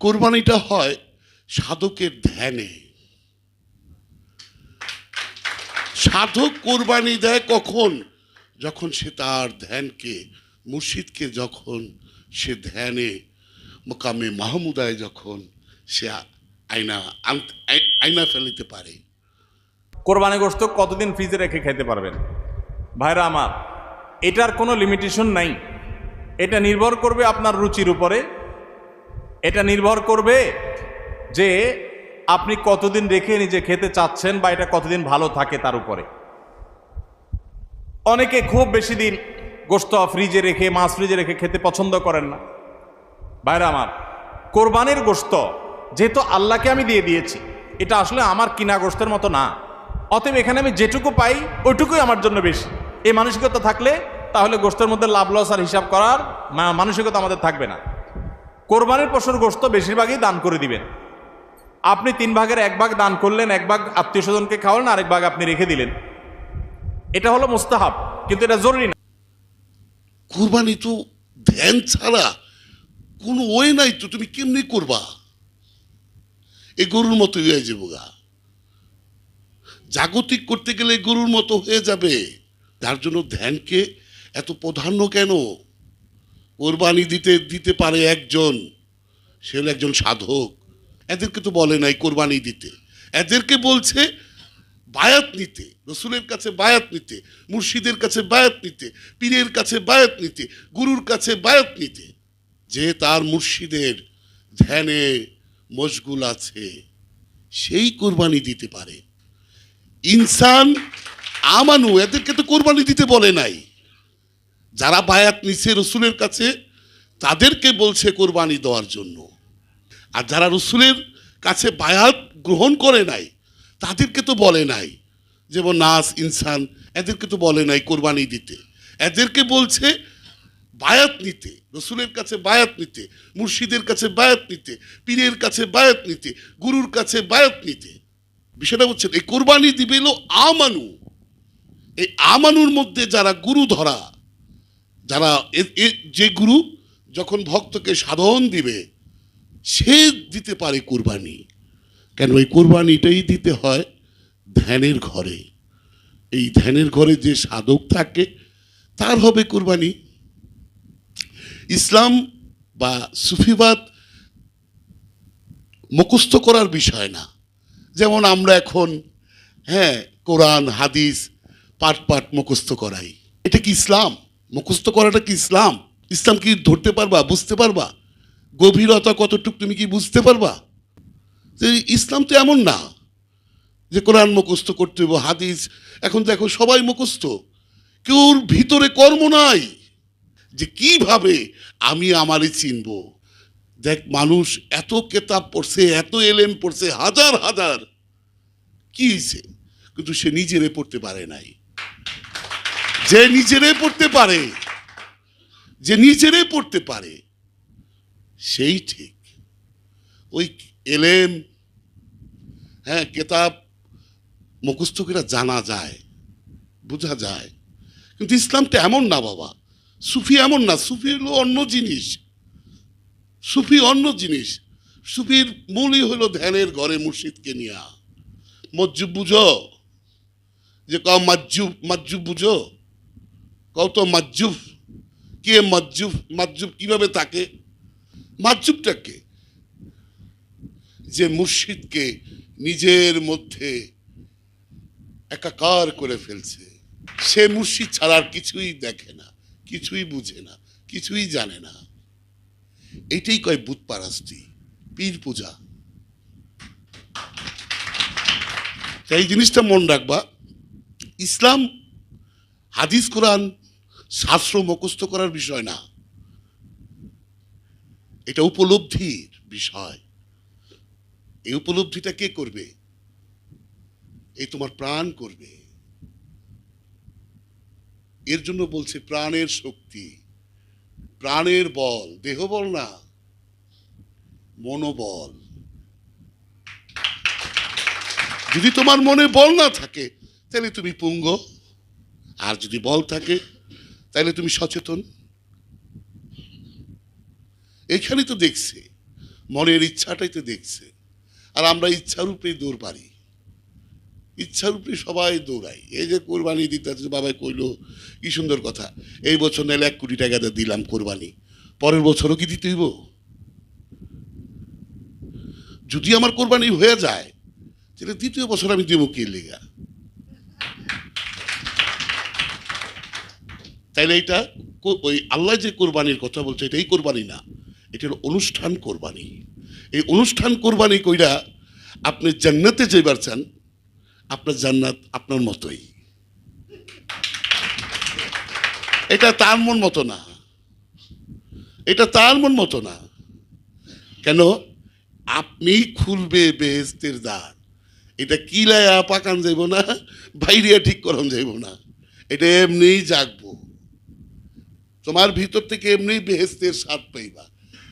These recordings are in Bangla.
কোরবানিটা হয় সাধকের ধ্যানে। সাধক কোরবানি দেয় কখন? যখন সে তার ধ্যানকে, মুর্শিদকে যখন সে ধ্যানে, মোকামে মাহমুদায় যখন সে আয়না আয়না ফেলিতে পারে। কোরবানি গোস্ত কতদিন ফ্রিজে রেখে খেতে পারবেন? ভাইরা আমার, এটার কোনো লিমিটেশন নাই। এটা নির্ভর করবে আপনার রুচির উপরে। এটা নির্ভর করবে যে আপনি কতদিন রেখে নিজে খেতে চাচ্ছেন বা এটা কতদিন ভালো থাকে তার উপরে। অনেকে খুব বেশি দিন গোস্ত ফ্রিজে রেখে, মাছ ফ্রিজে রেখে খেতে পছন্দ করেন না। বাইরে আমার, কোরবানির গোস্ত যেহেতু আল্লাহকে আমি দিয়ে দিয়েছি, এটা আসলে আমার কিনা গোস্তের মতো না। অতএব এখানে আমি যেটুকু পাই, ওইটুকুই আমার জন্য বেশি। এই মানসিকতা থাকলে তাহলে গোস্তের মধ্যে লাভ লস আর হিসাব করার মানসিকতা আমাদের থাকবে না। কোরবানির পশুর গোস্ত বেশিরভাগই দান করে দিবেন। আপনি তিন ভাগের এক ভাগ দান করলেন, এক ভাগ আত্মীয় স্বজনকে খাওয়ালেন, আরেক ভাগ আপনি রেখে দিলেন। এটা হলো মুস্তাহাব, কিন্তু এটা জরুরি না। কুরবানি তো ধ্যান ছাড়া কোনো ওয়ে নাই তো, তুমি কেমনি করবা? এই গরুর মতো হয়ে যাব গা। জাগতিক করতে গেলে গরুর মতো হয়ে যাবে। যার জন্য ধ্যানকে এত প্রাধান্য কেন? কোরবানি দিতে দিতে পারে একজন, সে হলো একজন সাধক। এদেরকে তো বলে নাই কোরবানি দিতে। এদেরকে বলছে বায়াত নিতে, রসুলের কাছে বায়াত নিতে, মুর্শিদের কাছে বায়াত নিতে, পীরের কাছে বায়াত নিতে, গুরুর কাছে বায়াত নিতে। যে তার মুর্শিদের ধ্যানে মশগুল আছে, সেই কোরবানি দিতে পারে। ইনসান আমানু, এদেরকে তো কোরবানি দিতে বলে নাই। যারা বায়াত নিছে রসুলের কাছে, তাদেরকে বলছে কোরবানি দেওয়ার জন্য। আর যারা রসুলের কাছে বায়াত গ্রহণ করে নাই, তাদেরকে তো বলে নাই যেমন নাস, ইনসান, এদেরকে তো বলে নাই কোরবানি দিতে। এদেরকে বলছে, বায়াত নিতে, রসুলের কাছে বায়াত নিতে, মুর্শিদের কাছে বায়াত নিতে, পীরের কাছে বায়াত নিতে, গুরুর কাছে বায়াত নিতে। বিষয়টা হচ্ছে, এই কোরবানি দিবে হলো আমানু। এই আমানুর মধ্যে যারা গুরু ধরা যারা যে গুরু যখন ভক্তকে সাধন দিবে, সে দিতে পারে কুরবানি। কেন এই কোরবানিটাই দিতে হয় ধ্যানের ঘরে। এই ধ্যানের ঘরে যে সাধক থাকে, তার হবে কুরবানি। ইসলাম বা সুফিবাদ মুখস্থ করার বিষয় না। যেমন আমরা এখন হ্যাঁ কোরআন, হাদিস পাঠ পাঠ মুখস্থ করাই। এটা কি ইসলাম? মুখস্থ করাটা কি ইসলাম? ইসলাম কি ধরতে পারবা? বুঝতে পারবা? গভীরতা কতটুকু তুমি কি বুঝতে পারবা? যে ইসলাম তো এমন না যে কোরআন মুখস্থ করতে হবে হাদিস। এখন দেখো সবাই মুখস্থ। কেউর ভিতরে কর্ম নাই। যে কীভাবে আমি আমারই চিনব? দেখ, মানুষ এত কেতাব পড়ছে, এত এলেম পড়ছে, হাজার হাজার। কি কিন্তু সে নিজেরে পড়তে পারে নাই। যে নিজেরে পড়তে পারে, যে নিজেরে পড়তে পারে, সেই ঠিক। ওই এলেম হ্যাঁ কেতাব মুখস্থ করে জানা যায়, বোঝা যায়। কিন্তু ইসলামটা এমন না বাবা, সুফি এমন না, সুফি হলো অন্য জিনিস। সুফি অন্য জিনিস। সুফির মূলই হলো ধ্যানের ঘরে মুর্শিদকে নিয়া। মজ্জুব বুঝো? যে ক মজ্জুব মজ্জুব বুঝো? কও তো মজ্জুব কে মজ্জুব মজ্জুব কীভাবে থাকে মাজ্জুবটাকে যে মুর্শিদকে নিজের মধ্যে একাকার করে ফেলছে। সে মুর্শিদ ছাড়া আর কিছুই দেখে না, কিছুই বুঝে না, কিছুই জানে না। এটাই কয় বুধ পারাস্তি পীর পূজা। এই জিনিসটা মন রাখবা। ইসলাম, হাদিস, কোরআন শাস্ত্র মুখস্থ করার বিষয় না। এটা উপলব্ধির বিষয়। এই উপলব্ধিটা কে করবে? এই তোমার প্রাণ করবে। এর জন্য বলছে প্রাণের শক্তি, প্রাণের বল দেহ বল না, মনোবল। যদি তোমার মনে বল না থাকে, তাহলে তুমি পুঙ্গ। আর যদি বল থাকে তাহলে তুমি সচেতন? এখানে তো দেখছে, মনের ইচ্ছাটাই তো দেখছে। আর আমরা ইচ্ছার উপরেই দৌড় পারি ইচ্ছার উপরে সবাই দৌড়াই। এই যে কোরবানি দিতে বাবাই কইলো, কি সুন্দর কথা। এই বছর নাহলে এক কোটি টাকা দিলাম কোরবানি। পরের বছরও কি দিতে হইব? যদি আমার কোরবানি হয়ে যায়, তাহলে দ্বিতীয় বছর আমি দেবো কে লেগা? তাইলে এটা ওই আল্লাহ যে কোরবানির কথা বলছে এটাই কোরবানি না। এটা অনুষ্ঠান কোরবানি। এই অনুষ্ঠান কোরবানি কইরা আপনি জান্নাতে যেবার চান, আপনার জান্নাত আপনার মতোই। এটা তার মন মতো না। এটা তার মন মতো না। কেন? আপনি খুলবে বেহেস্তের দ্বার। এটা কিলায়া পাকান যাইব না, বাইরিয়া ঠিক করান যাইব না। এটা এমনিই জাগবো। তোমার ভিতর থেকে এমনি বেহেস্তের স্বাদ পাইবা।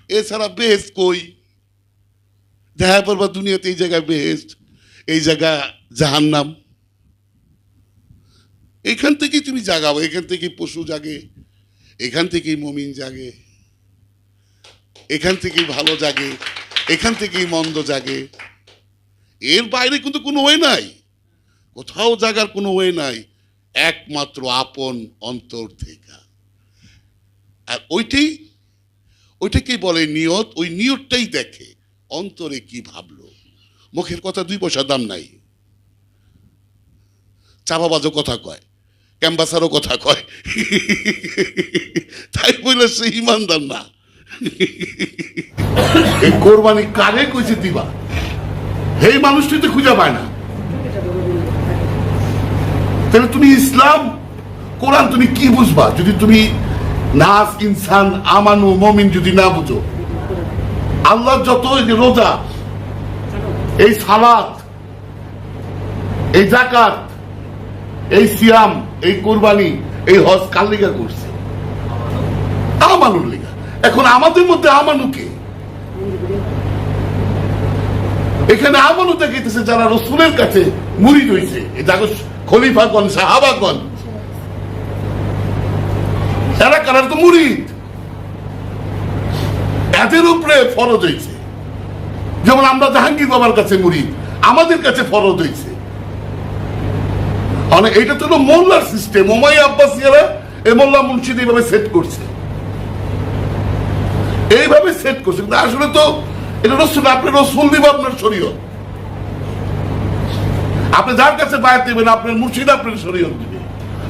এছাড়া বেহেস্ত কই? দেখা পড়বা দুনিয়াতে এই জায়গায় বেহেস্ত, এই জায়গা জাহান্নাম। এখান থেকেই তুমি জাগাবো এখান থেকে পশু জাগে, এখান থেকেই মমিন জাগে, এখান থেকেই ভালো জাগে, এখান থেকেই মন্দ জাগে। এর বাইরে কিন্তু কোনো ওয়ে নাই। কোথাও জাগার কোনো ওয়ে নাই। একমাত্র আপন অন্তর থেকে। আর ওইটাই ওইটাকেই বলে নিয়ত? ওই নিয়তটাই দেখে অন্তরে কি ভাবলো। মুখের কথা দুই পয়সা দাম নাই। চাপাবাজও কথা কয় ক্যাম্বাসারও কথা কয়। তাই বলে সে ইমানদার না। কোরবানি কারে কইছে দিবা? এই মানুষটি তো খুঁজে পায় না। তাহলে তুমি ইসলাম, কোরআন তুমি কি বুঝবা? যদি তুমি নাস ইনসান আমানু মমিন যদি না বুঝো। আল্লাহ যত রোজা, এই সালাত, এই জাকাত এই সিয়াম, এই কোরবানি, এই হজ কার লিগা করছে? আমানুর লিগা। এখন আমাদের মধ্যে আমানু কে? এখানে আমানু দেখাইতেছে যারা রসুলের কাছে মুড়ি রয়েছে দেখো খলিফাগণ, সাহাবাগণ এরা কারার তো মুড়িদ এদের উপরে ফরজ হয়েছে। যেমন আমরা জাহাঙ্গীর বাবার কাছে মুড়ি, আমাদের কাছে ফরজ হয়েছে। মানে এটা তো মোল্লার সিস্টেম ওমাই আব্বাসিয়ারা এ মোল্লা মুন্সিদ এইভাবে সেট করছে। এইভাবে সেট করছে। কিন্তু আসলে তো এটা রসুল, আপনি রসুল দিব আপনার শরীয়ত। আপনি যার কাছে বায়াত দেবেন আপনার মুর্শিদ আপনার শরীয়ত দিবে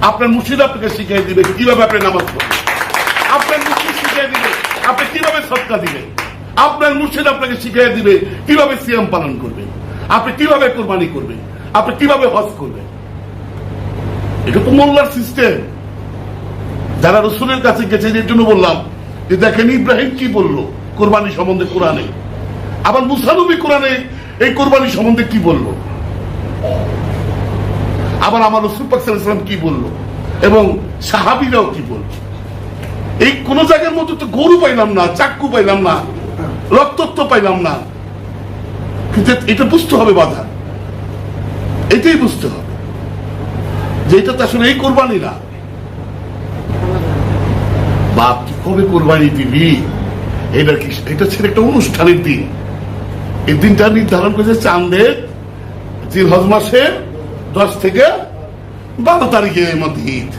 আপনার মুর্শিদ আপনাকে শিখিয়ে দিবে কীভাবে আপনি নামাজ পড়বেন। আপনার মুর্শিদ শিখিয়ে দিবে, আপনি কীভাবে সৎকা দিবেন। আপনার মুর্শিদ আপনাকে শিখিয়ে দিবে কীভাবে সিয়াম পালন করবেন। আপনি কীভাবে কোরবানি করবেন। আপনি কীভাবে হজ করবেন। এটা তো মোল্লার সিস্টেম যারা রসুলের কাছে গেছে এর জন্য বললাম যে দেখেন ইব্রাহিম কি বলল কোরবানি সম্বন্ধে কোরআনে? আবার মুসানবী কোরআনে এই কোরবানি সম্বন্ধে কি বলল? আবার আমার রসুল পাক সাল্লাল্লাহু আলাইহি ওয়াসাল্লাম কি বলল? এবং সাহাবিরাও কি বলল? এই কোন জায়গার মধ্যে তো গরু পাইলাম না চাক্কু পাইলাম না, রক্তত্ব পাইলাম না। কিন্তু এটা বুঝতে হবে বাধা। এটাই বুঝতে হবে যে এটা তো আসলে এই কোরবানি না। বাপ কি কবে কোরবানি দিবি? এটা কি, এটা ছিল একটা অনুষ্ঠানের দিন। এই দিনটা নির্ধারণ করেছে চাঁদের, জিলহজ মাসের দশ থেকে বারো তারিখের মধ্যে ঈদ।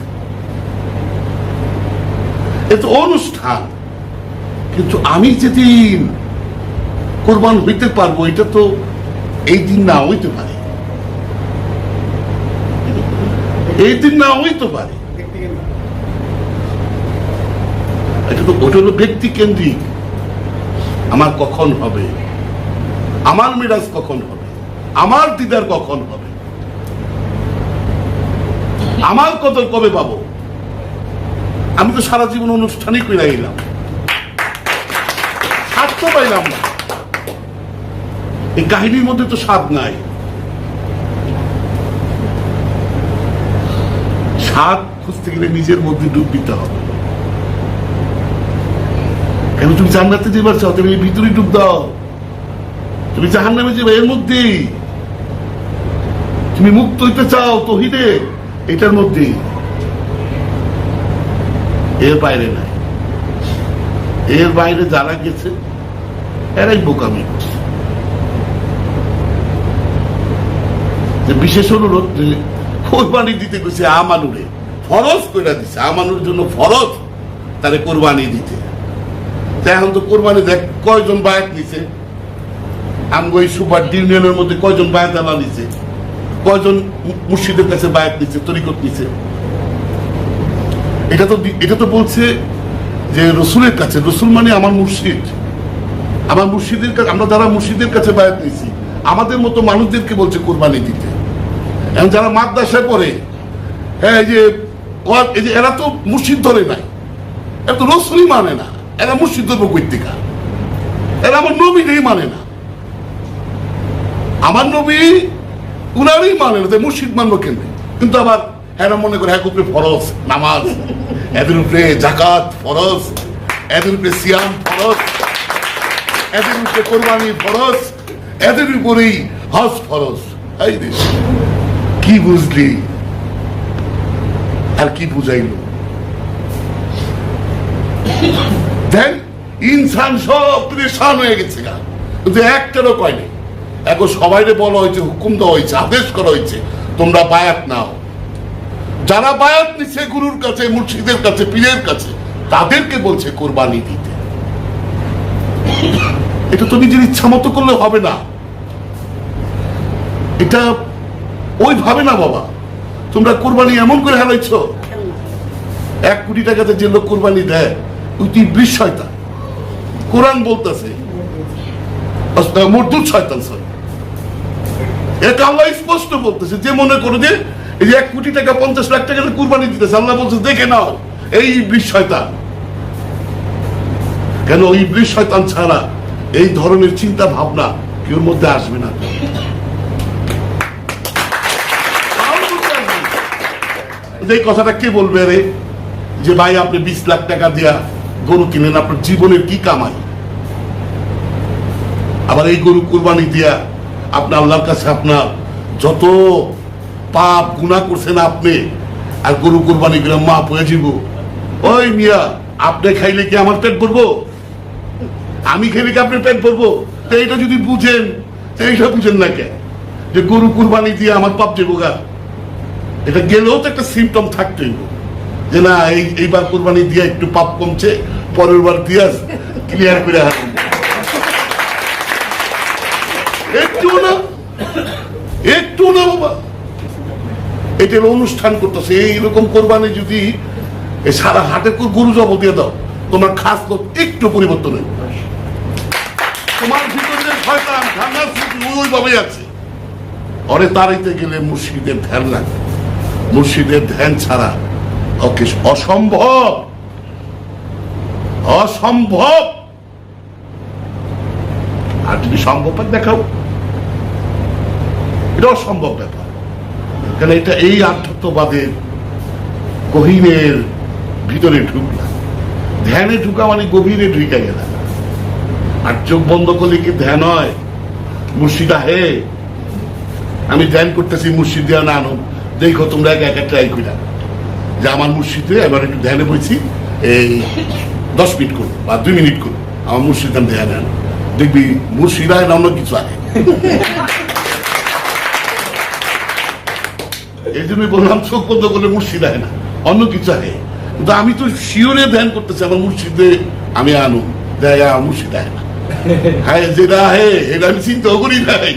এ তো অনুষ্ঠান। কিন্তু আমি যেদিন কোরবান হইতে পারব, এটা তো এই দিন না হইতে পারে। এই দিন না হইতে পারে। এটা তো ওটা হলো ব্যক্তি কেন্দ্রিক। আমার কখন হবে? আমার মিরাজ কখন হবে? আমার দিদার কখন হবে? আমার কদর কবে পাবো? আমি তো সারা জীবন অনুষ্ঠানই করে এলাম স্বাদ পাইলাম না। এই কাহিনীর মধ্যে তো স্বাদ নাই। স্বাদ খুঁজতে গেলে নিজের মধ্যে ডুব দিতে হবে। কেন তুমি জান্নাতে যেবার চাও? তুমি ভিতরে ডুব দাও। তুমি জাহান নামে যাবে এর মধ্যেই। তুমি মুক্ত হইতে চাও তো তহিদে। এটার মধ্যেই এর বাইরে নাই। এর বাইরে যারা গেছে, এরাই বোকামি। যে বিশেষ অনুরোধ যে কোরবানি দিতে গেছে আমানুরে, ফরজ করে দিছে আমানুর জন্য ফরজ তারে কোরবানি দিতে। এখন তো কোরবানি দেখ, কয়জন বায়াত নিছে? আমগো এই সুপার ইউনিয়নের মধ্যে কয়জন বায়াত আলা নিছে? কয়জন মুর্শিদের কাছে বায়াত নিছে, তরিকত নিছে? এটা তো এটা তো বলছে যে রসুলের কাছে, রসুল মানে আমার মুর্শিদ। আমার মুর্শিদের কাছে আমরা যারা মুর্শিদের কাছে বায়াত নিছি, আমাদের মতো মানুষদেরকে বলছে কোরবানি দিতে। এখন যারা মাদ্রাসায় পড়ে হ্যাঁ এই যে এই যে এরা তো মুর্শিদ ধরে নাই। এরা তো রসুলই মানে না, এরা মুর্শিদ ধর্ম কৈতিকা এরা আমার নবীকেই মানে না। আমার নবী উনারই মানে না মুর্শিদ মানবো কেন কিন্তু আবার এরা মনে করে এক উপরে ফরজ, নামাজ, এদের উপরে জাকাত ফরজ, এদের উপরে সিয়াম ফরজ, এদের উপরে কোরবানি ফরজ, এদের উপরেই হজ ফরজ। এই রে কি বুঝলি? আর কি বুঝাইলো? দেন ইনসান সব পরেশান হয়ে গেছে গা। কিন্তু একটারও কয়নি এখন সবাইরে বলা হয়েছে, হুকুম দেওয়া হয়েছে, আদেশ করা হয়েছে, তোমরা বায়াত নাও। যারা বায়াত নিচ্ছে গুরুর কাছে, মুর্শিদের কাছে, পীরের কাছে, তাদেরকে বলছে কোরবানি দিতে। এটা তো নিজের ইচ্ছা মতো করলে হবে না। এটা ওই ভাবে না বাবা। তোমরা কোরবানি এমন করে হারাইছো। এক কোটি টাকাতে যে লোক কোরবানি দেয়, ওই তুই বৃষ শয়তান। কোরআন বলতেছে মর্দুদ শয়তান সরি এটা আল্লাহ স্পষ্ট বলতেছে, যে মনে করে যে এই যে এক কোটি টাকা, পঞ্চাশ লাখ টাকা কুরবানি দিতেছে, আল্লাহ বলছে, দেখে নাও, এই কেন ছাড়া এই ধরনের চিন্তা ভাবনা কেউর মধ্যে আসবে না? কথাটা কে বলবে রে? যে ভাই, আপনি বিশ লাখ টাকা দিয়া গরু কিনেন, আপনার জীবনের কি কামাই? আবার এই গরু কুরবানি দিয়া আপনি আল্লাহর কাছে আপনার যত পাপ গুণা করছেন আপনি, আর গরু কুরবানি করে মাপ হয়ে যাব। ওই মিয়া, আপনি খাইলে কি আমার পেট ভরবো? আমি খেলে কি আপনার পেট ভরবো? তো এইটা যদি বুঝেন এইটা বুঝেন না কে যে গরু কুরবানি দিয়ে আমার পাপ যাব গা। এটা গেলেও তো একটা সিমটম থাকতোই যে না, এই, এইবার কোরবানি দিয়ে একটু পাপ কমছে, পরের বার দিয়ে ক্লিয়ার করে হারাবো। একটু না একটু না বাবা। অনুষ্ঠান করতেছে, এইরকম কোরবানি যদি সারা হাটে জব দিয়ে দাও, তোমার খাস একটু পরিবর্তন হবে তোমার ভিতরে আছে। অরে গেলে মুর্শিদের ধ্যান লাগে। মুর্শিদের ধ্যান ছাড়া ওকে অসম্ভব। অসম্ভব! যদি সম্ভব হয় দেখাও। এটা অসম্ভব ব্যাপার। কারণ এটা এই আধ্যাত্মবাদের গহীনের ভিতরে ঢুকলাম ধ্যানে ঢুকা মানে গভীরে ঢুকে গেলাম আর চোখ বন্ধ করলে কি ধ্যান হয়? মুর্শিদা হে, আমি ধ্যান করতেছি মুর্শিদ দিয়া না আনো। দেখো তোমরা এক একা ট্রাই করে যে আমার মুর্শিদে, এবার একটু ধ্যানে বলছি এই দশ মিনিট করো বা দুই মিনিট করো আমার মুর্শিদ ধ্যানে আনো। দেখবি মুর্শিদায় নাম কিছু আগে। এই জন্যই বললাম, চোখ বন্ধ করলে মুর্শিদায় না, অন্য কিছু আগে। কিন্তু আমি তো শিওরে ধ্যান করতেছি, আমার মুর্শিদে আমি আনু, দেয় মুর্শিদায় মুর্শিদ না। হ্যাঁ যেটা হে এটা আমি চিন্তাও করি নাই।